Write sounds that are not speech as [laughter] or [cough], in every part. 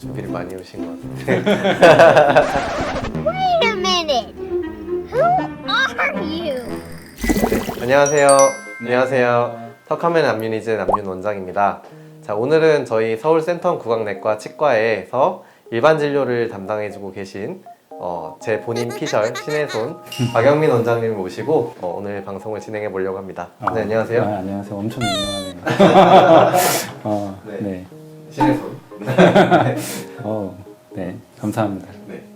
준비를 많이 오신 것 같은데 Wait a minute. Who are you? 안녕하세요. 안녕하세요. 턱하면 남윤이즈 남윤 원장입니다. 자 오늘은 저희 서울 센텀 구강내과 치과에서 일반 진료를 담당해주고 계신 어, 제 본인 피셜 신혜손 [laughs] 박영민 원장님을 모시고 어, 오늘 방송을 진행해 보려고 합니다. 네 안녕하세요. 아, 안녕하세요. 엄청 [laughs] 민망하네요. [laughs] 어, 네. 네. 신혜손. [laughs] 어, 네. 감사합니다. 네.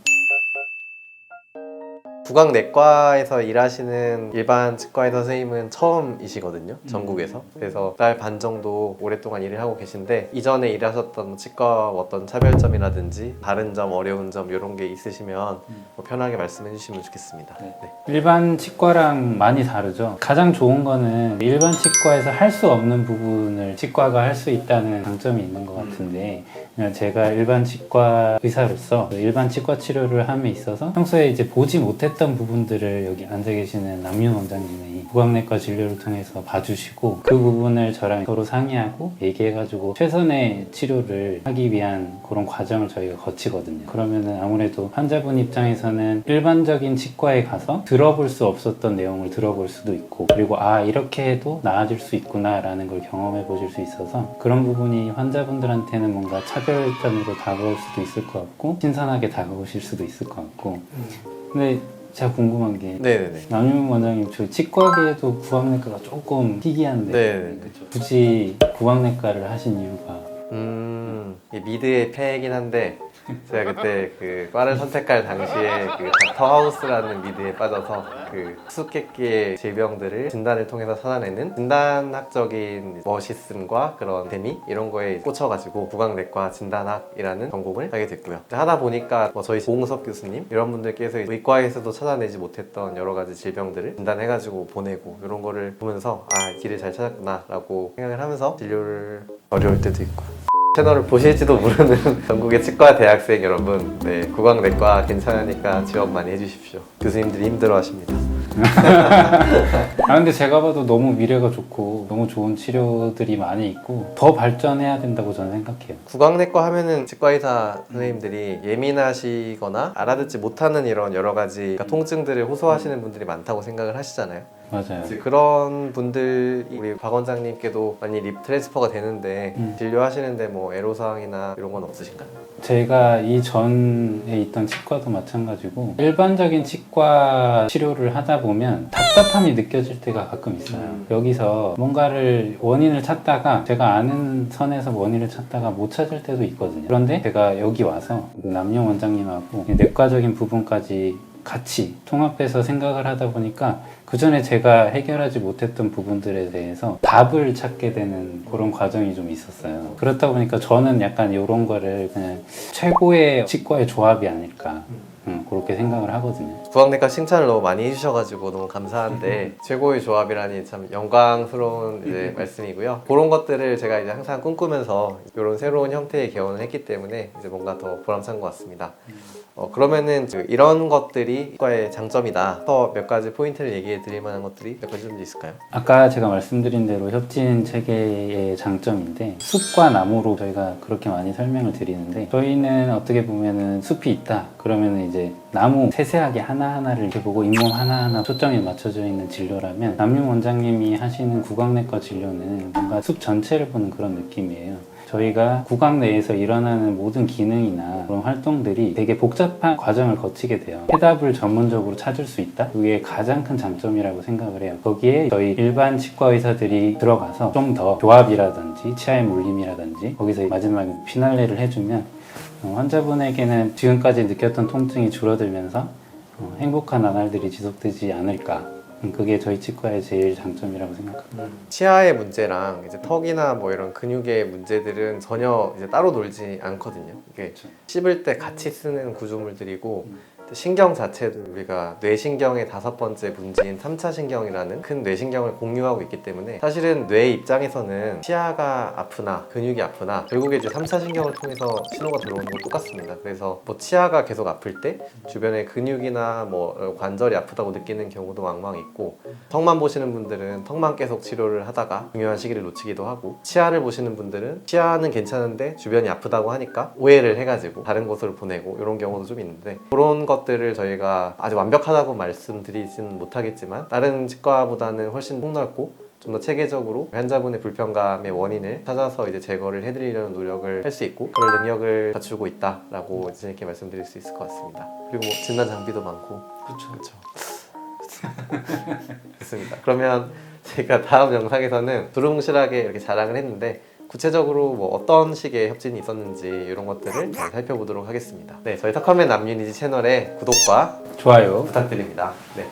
구강내과에서 일하시는 일반 치과의 선생님은 처음이시거든요 전국에서 그래서 달 반 정도 오랫동안 일을 하고 계신데 이전에 일하셨던 치과 어떤 차별점이라든지 다른 점 어려운 점 이런 게 있으시면 뭐 편하게 말씀해 주시면 좋겠습니다 네. 네. 일반 치과랑 많이 다르죠. 가장 좋은 거는 일반 치과에서 할 수 없는 부분을 치과가 할 수 있다는 장점이 있는 것 같은데 그냥 제가 일반 치과 의사로서 일반 치과 치료를 함에 있어서 평소에 이제 보지 못했던 부분들을 여기 앉아 계시는 남윤 원장님이 구강내과 진료를 통해서 봐주시고 그 부분을 저랑 서로 상의하고 얘기해가지고 최선의 치료를 하기 위한 그런 과정을 저희가 거치거든요. 그러면은 아무래도 환자분 입장에서는 일반적인 치과에 가서 들어볼 수 없었던 내용을 들어볼 수도 있고 그리고 아 이렇게 해도 나아질 수 있구나라는 걸 경험해 보실 수 있어서 그런 부분이 환자분들한테는 뭔가 차별점으로 다가올 수도 있을 것 같고 신선하게 다가오실 수도 있을 것 같고 근데 제가 궁금한 게 네네네. 남윤 원장님 저희 치과계에도 구강내과가 조금 특이한데 네네네. 굳이 구강내과를 하신 이유가? 음, 이 미드의 패이긴 한데 제가 그때 그 과를 선택할 당시에 그 닥터 하우스라는 미드에 빠져서 그 수수께끼의 질병들을 진단을 통해서 찾아내는 진단학적인 멋있음과 그런 재미 이런 거에 꽂혀가지고 구강내과 진단학이라는 전공을 하게 됐고요. 하다 보니까 뭐 저희 고홍석 교수님 이런 분들께서 의과에서도 찾아내지 못했던 여러 가지 질병들을 진단해가지고 보내고 이런 거를 보면서 아 길을 잘 찾았구나라고 생각을 하면서 진료를 어려울 때도 있고 채널을 보실지도 모르는 [laughs] 전국의 치과 대학생 여러분 네 구강내과 괜찮으니까 지원 많이 해주십시오. 교수님들이 힘들어하십니다. [laughs] 아 근데 제가 봐도 너무 미래가 좋고 너무 좋은 치료들이 많이 있고 더 발전해야 된다고 저는 생각해요. 구강내과 하면은 치과의사 선생님들이 예민하시거나 알아듣지 못하는 이런 여러 가지 그러니까 통증들을 호소하시는 분들이 많다고 생각을 하시잖아요 맞아요. 그런 분들이 우리 박 원장님께도 많이 립 트랜스퍼가 되는데 음. 진료하시는데 뭐 애로사항이나 이런 건 없으신가요? 제가 이전에 있던 치과도 마찬가지고 일반적인 치과 치료를 하다 보면 답답함이 느껴질 때가 가끔 있어요. 음. 여기서 뭔가를 원인을 찾다가 제가 아는 선에서 원인을 찾다가 못 찾을 때도 있거든요. 그런데 제가 여기 와서 남용 원장님하고 내과적인 부분까지 같이 통합해서 생각을 하다 보니까 그 전에 제가 해결하지 못했던 부분들에 대해서 답을 찾게 되는 그런 과정이 좀 있었어요. 그렇다 보니까 저는 약간 이런 거를 그냥 최고의 치과의 조합이 아닐까. 음, 그렇게 생각을 하거든요. 구강내과 칭찬을 너무 많이 해주셔가지고 너무 감사한데 최고의 조합이라니 참 영광스러운 이제 말씀이고요. 그런 것들을 제가 이제 항상 꿈꾸면서 이런 새로운 형태의 개원을 했기 때문에 이제 뭔가 더 보람찬 것 같습니다. 어, 그러면은 그 이런 것들이 치과의 장점이다. 더 몇 가지 포인트를 얘기해 드릴 만한 것들이 몇 가지 좀 있을까요? 아까 제가 말씀드린 대로 협진 체계의 장점인데 숲과 나무로 저희가 그렇게 많이 설명을 드리는데 저희는 어떻게 보면은 숲이 있다 그러면은 이제 나무 세세하게 하나하나를 이렇게 보고 잇몸 하나하나 초점이 맞춰져 있는 진료라면 남윤 원장님이 하시는 구강내과 진료는 뭔가 숲 전체를 보는 그런 느낌이에요. 저희가 구강 내에서 일어나는 모든 기능이나 그런 활동들이 되게 복잡한 과정을 거치게 돼요. 해답을 전문적으로 찾을 수 있다? 그게 가장 큰 장점이라고 생각을 해요. 거기에 저희 일반 치과 의사들이 들어가서 좀 더 조합이라든지 치아의 물림이라든지 거기서 마지막에 피날레를 해주면 어, 환자분에게는 지금까지 느꼈던 통증이 줄어들면서 어, 행복한 나날들이 지속되지 않을까. 음, 그게 저희 치과의 제일 장점이라고 생각합니다. 치아의 문제랑 이제 턱이나 뭐 이런 근육의 문제들은 전혀 이제 따로 놀지 않거든요. 이게 씹을 때 같이 쓰는 구조물들이고 신경 자체도 우리가 뇌신경의 다섯 번째 분지인 3차 신경이라는 큰 뇌신경을 공유하고 있기 때문에 사실은 뇌 입장에서는 치아가 아프나 근육이 아프나 결국에 이제 3차 신경을 통해서 신호가 들어오는 건 똑같습니다. 그래서 뭐 치아가 계속 아플 때 주변에 근육이나 뭐 관절이 아프다고 느끼는 경우도 왕왕 있고 턱만 보시는 분들은 턱만 계속 치료를 하다가 중요한 시기를 놓치기도 하고 치아를 보시는 분들은 치아는 괜찮은데 주변이 아프다고 하니까 오해를 해가지고 다른 곳으로 보내고 이런 경우도 좀 있는데 그런 것 들을 저희가 아주 완벽하다고 말씀드리지는 못하겠지만 다른 치과보다는 훨씬 폭넓고 좀더 체계적으로 환자분의 불편감의 원인을 찾아서 이제 제거를 해드리려는 노력을 할 수 있고 그럴 능력을 갖추고 있다라고 이제 이렇게 말씀드릴 수 있을 것 같습니다. 그리고 뭐 진단 장비도 많고 그렇죠. 그렇죠. [laughs] 좋습니다. 그러면 제가 다음 영상에서는 두루뭉실하게 이렇게 자랑을 했는데 구체적으로 뭐 어떤 식의 협진이 있었는지 이런 것들을 잘 살펴보도록 하겠습니다. 네, 저희 타카맨 남유니지 채널의 구독과 좋아요. 부탁드립니다. 네.